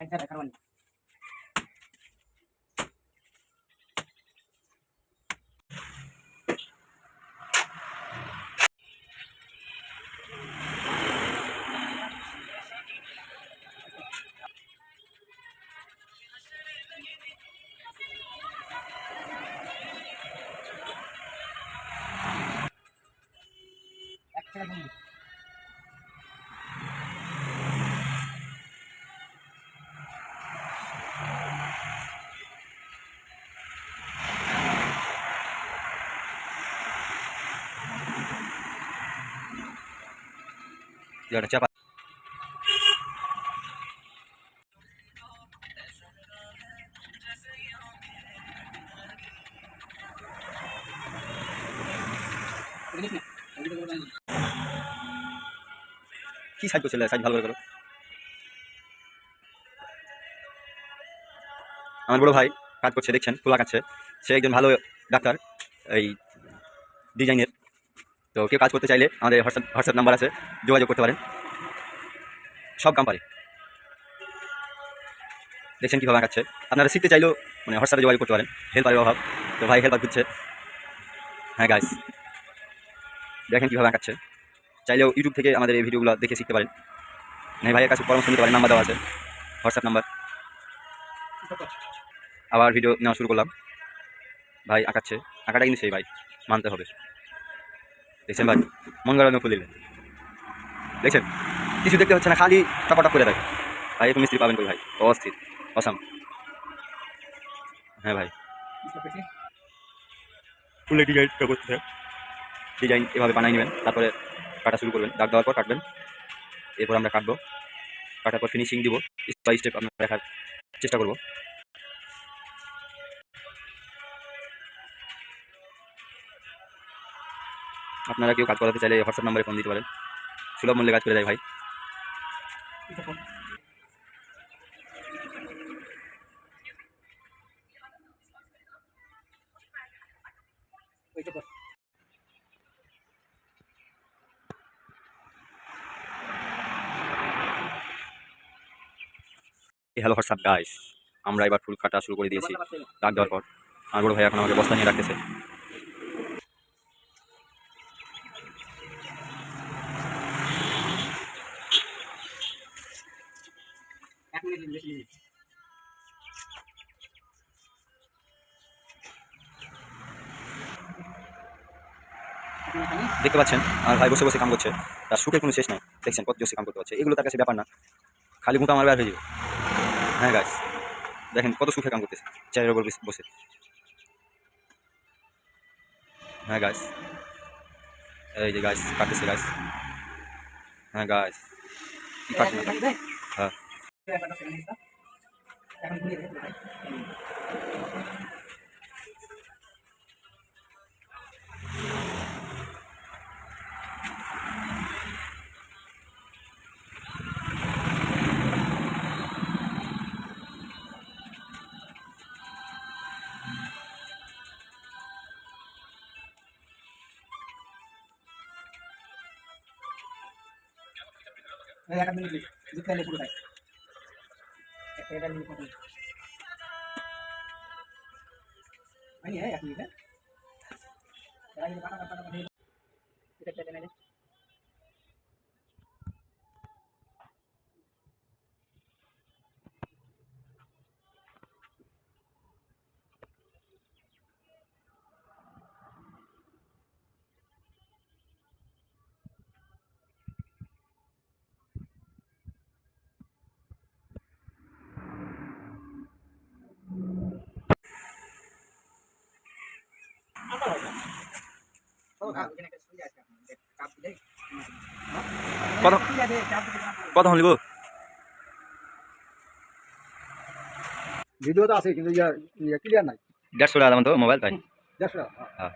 Gracias. lagi Jangan siapa? Ini কি side করছিলে? Size ভালো করে করো আমার বড় ভাই কাজ করছে, দেখছেন? খোলা কাটছে সে একজন ভালো ডাক্তার, এই ডিজাইনের। তো কেউ কাজ করতে চাইলে আমাদের হোয়াটসঅ্যাপ হোয়াটসঅ্যাপ নাম্বার আছে, যোগাযোগ করতে পারেন। সব কাম পারে দেখছেন কীভাবে আঁকাচ্ছে আপনারা শিখতে চাইলেও মানে হোয়াটসঅ্যাপে যোগাযোগ করতে পারেন। হেল্পারের অভাব। তো ভাই হেল্পার খুঁজছে। হ্যাঁ গাইস দেখেন কীভাবে আঁকাচ্ছে চাইলেও ইউটিউব থেকে আমাদের এই ভিডিওগুলো দেখে শিখতে পারেন। মানে ভাইয়ের কাছে পরামর্শ নিতে পারেন নাম্বার দেওয়া আছে হোয়াটসঅ্যাপ নাম্বার। আবার ভিডিও নেওয়া শুরু করলাম। ভাই আঁকাচ্ছে আঁকাটা কিন্তু সেই ভাই মানতে হবে। দেখছেন ভাই? মন গড়ানো ফুলিলে দেখছেন? কিছু দেখতে হচ্ছে না খালি টপাটপ করে থাকে। ভাই একটু মিস্ত্রি পাবেন কই ভাই? অস্থির অসাম। হ্যাঁ ভাই। ফুলে ডিজাইন করতে ডিজাইন এভাবে বানিয়ে নেবেন তারপরে কাটা শুরু করবেন, দাগ দেওয়ার পর কাটবেন। এরপর আমরা কাটবো। কাটার পর ফিনিশিং দিব। বাই স্টেপ আপনার দেখার চেষ্টা করব। আপনারা কেউ কাজ করাতে চাইলে হোয়াটসঅ্যাপ নাম্বারে ফোন দিতে পারেন। সুলভ মূল্যে কাজ করে দেয় ভাই। হ্যালো হোয়াটসঅ্যাপ গাইস আমরা এবার ফুল কাটা শুরু করে দিয়েছি। দাগ দেওয়ার পর। আমার বড় ভাই এখন আমাকে বস্তা নিয়ে রাখতেছে দেখতে পাচ্ছেন? আর ভাই বসে বসে কাম করছে। তার সুখের কোনো শেষ নাই। দেখছেন কত জোসে কাম করতে পারছে। এগুলো তার কাছে ব্যাপার না। খালি মুখে আমার বের হয়ে যাবে। হ্যাঁ গাছ দেখেন কত সুখে কাম করতেছে। চেয়ারের ওপর বসে- হ্যাঁ গাছ এই যে গাছ কাটতেছে গাছ হ্যাঁ গাছ কি? হ্যাঁ। এক মিনিট দিতে হলে পুরো তাই একটা এটা মিনিট কত মানে এক মিনিট হ্যাঁ এরা কিন্তু কাটা কাটা কাটা এটা কেটে নেবে কত ভিডিও তো আছে কিন্তু ক্লিয়ার নাই দেড়শো টাকা দাম তো মোবাইল তাই দেড়শো টাকা হ্যাঁ